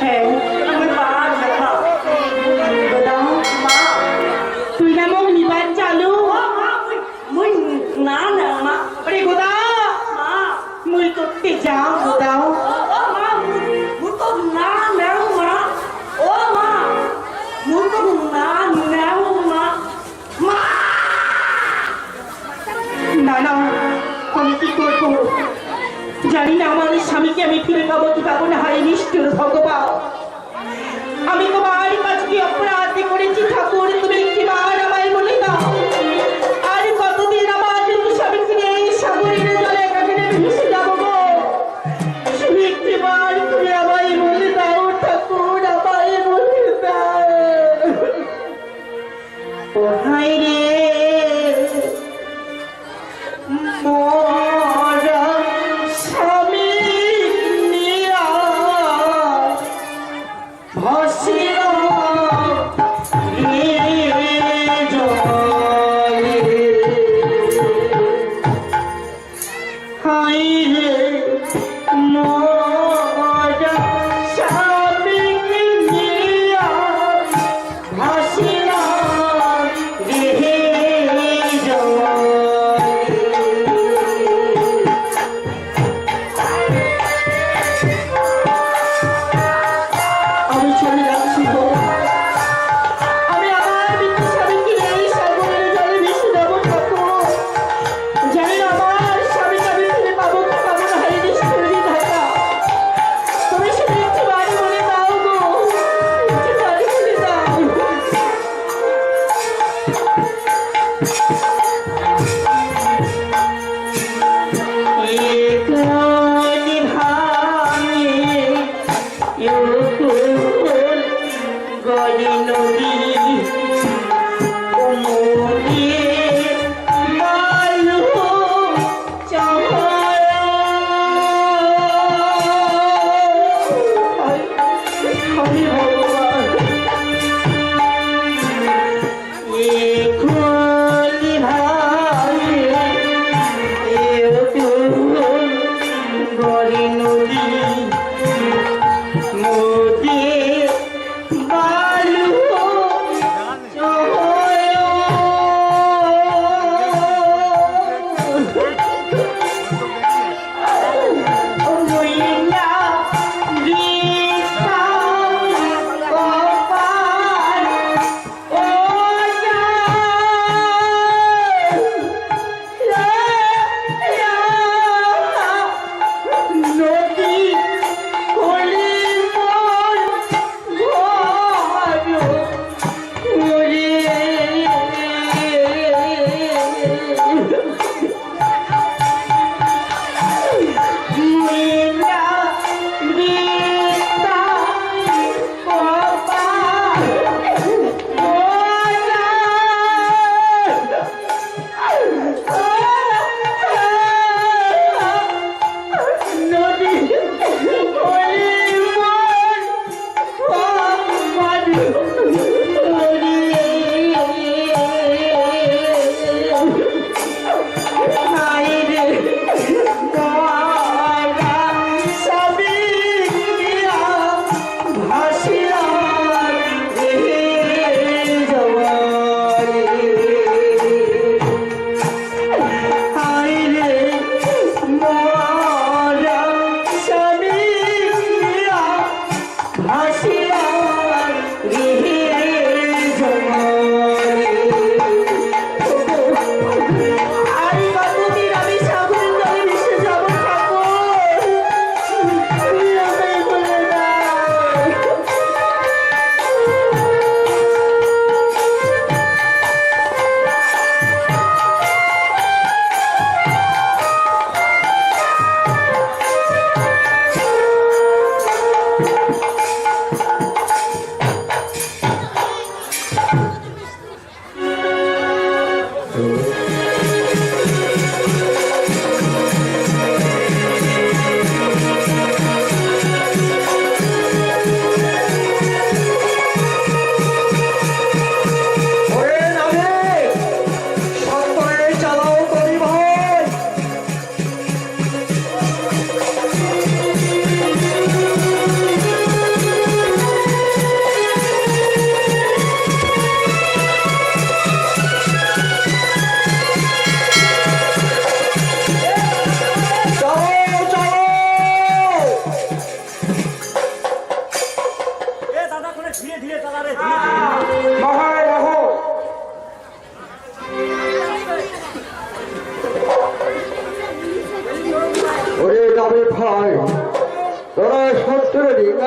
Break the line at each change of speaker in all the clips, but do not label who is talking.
হ্যাঁ চলে যাচ্ছি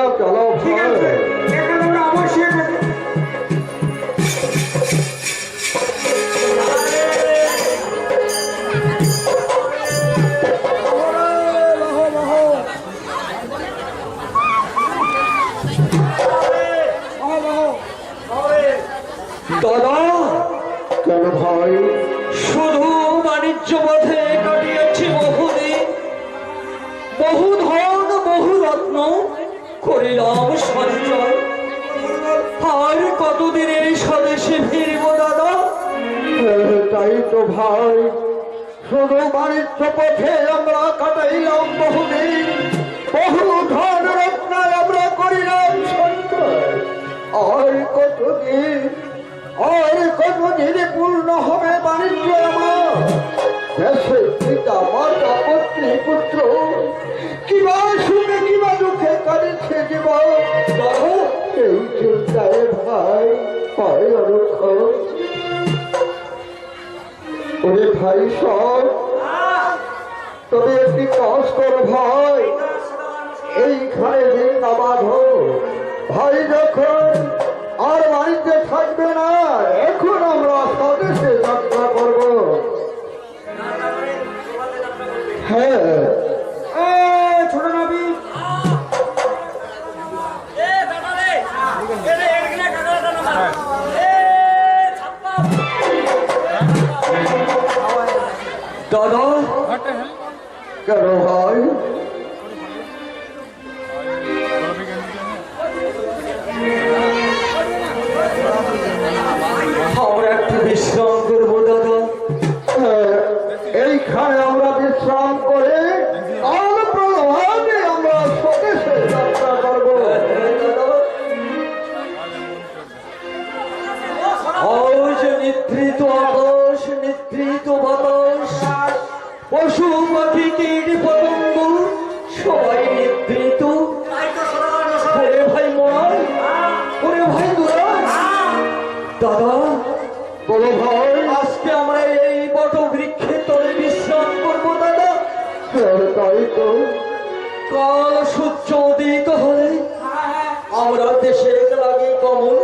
up, y'all. All right. ভাই,
শুধু বাণিজ্য পথে আমরা কাটাইলাম বহুদিন। বহু ধন রত্নায় আমরা করিলাম আর কতদিন আর কতদিন পূর্ণ হবে বাণিজ্য আমার? দেশে পিতা, মাতা পত্নী পুত্র, কিবা শুনে কিবা দুঃখে কাটিছে জীবন। কেউ চিন্তায় ভাই, পায় ওরে ভাই সব, তবে একটি কষ্টর ভয়, এইখানে দিন নামাজ ভাই যখন আর বাড়িতে থাকবে না নিদ্রিত আকাশ নিদ্রিত বাতাস। পশু পাখি কীট পতঙ্গ সবাই ভাই ভাই দাদা, বলো ভাই, আজকে আমরা এই বট বিশ্রাম করব, দাদা। তো। কাল সূর্য উদিত হলে আমরা দেশের লাগে
কমল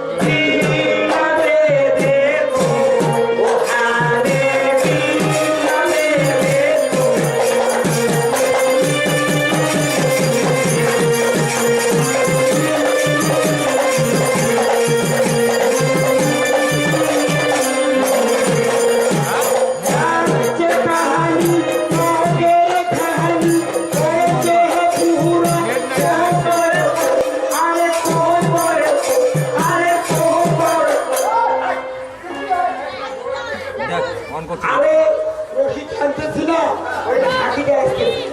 китайским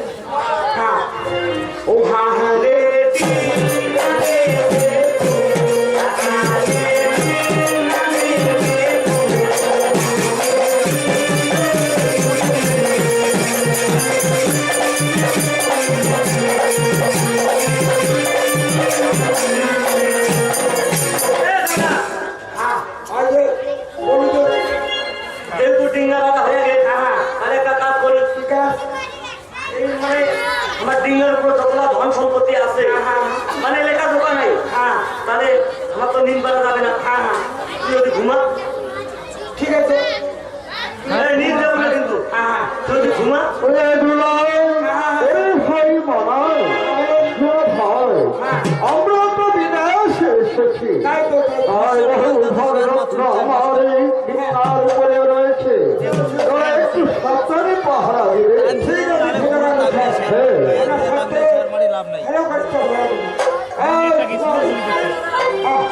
还要开始跳舞了，哎，好。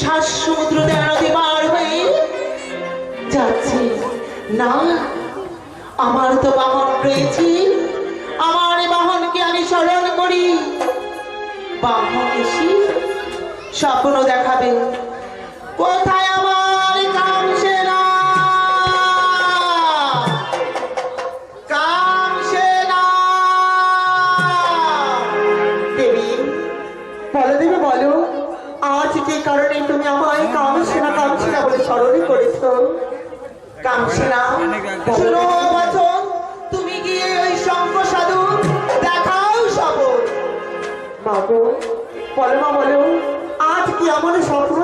শ্বাস সমুদ্র তেরা নদী পার হয়ে
যাচ্ছে। না,
আমার তো বাহন রয়েছে।
আমার
বাহনকে আমি স্মরণ করি। বাহন এসে স্বপ্ন দেখাবে। কোথায় রাম শ্রীরাম হ্যাঁ, হ্যাঁ, হ্যাঁ, তুমি গিয়ে ওই শঙ্খ সাধু দেখাও শপথ মাগো পরমা বলেও আজ কি এমন স্বপ্ন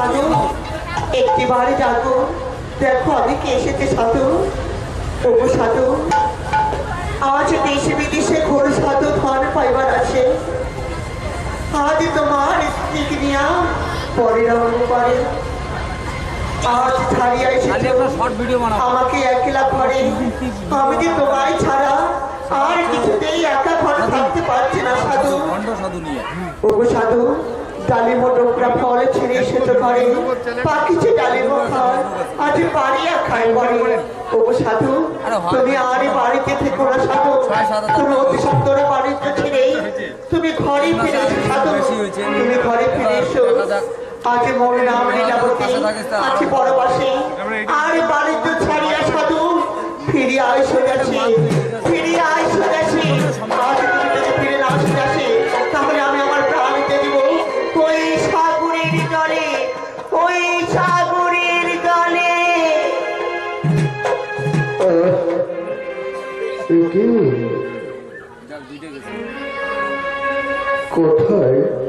ওগো সাধু একটি বারে ডাকো দেখো আমি কে এসেছে সাধু? ওগো সাধু। আজ দেশে বিদেশে ঘোর সাধু ধন পাইবার আছে। আজ তোমার স্ত্রীকে নিয়া পরে রঙ পারে আজ ছাড়িয়া এসেছে। আমাকে একলা ঘরে। আমি যে তোমায় ছাড়া আর কিছুতেই একা ঘরে থাকতে পারছি না সাধু।
সাধু নিয়ে।
ওগো সাধু ডালিম ডোকরা ফল ছিঁড়ে সেতো করে। পাখিছে ডালিম খায় আজ পারিয়া খায় বলে। ওগো সাধু তুমি আর বাড়িতে থেকো না সাধু। তুমি অতি সত্তর বাড়িতে ছেড়ে। তুমি ঘরে ফিরে এসো সাধু। তুমি ঘরে ফিরে এসো আজ মোর নাম লীলাবতী আজ বড়বাসী আর বাড়িতে ছাড়িয়া সাধু ফিরে আয় সোজাছি ফিরে আয় সোজাছি
কোথায়?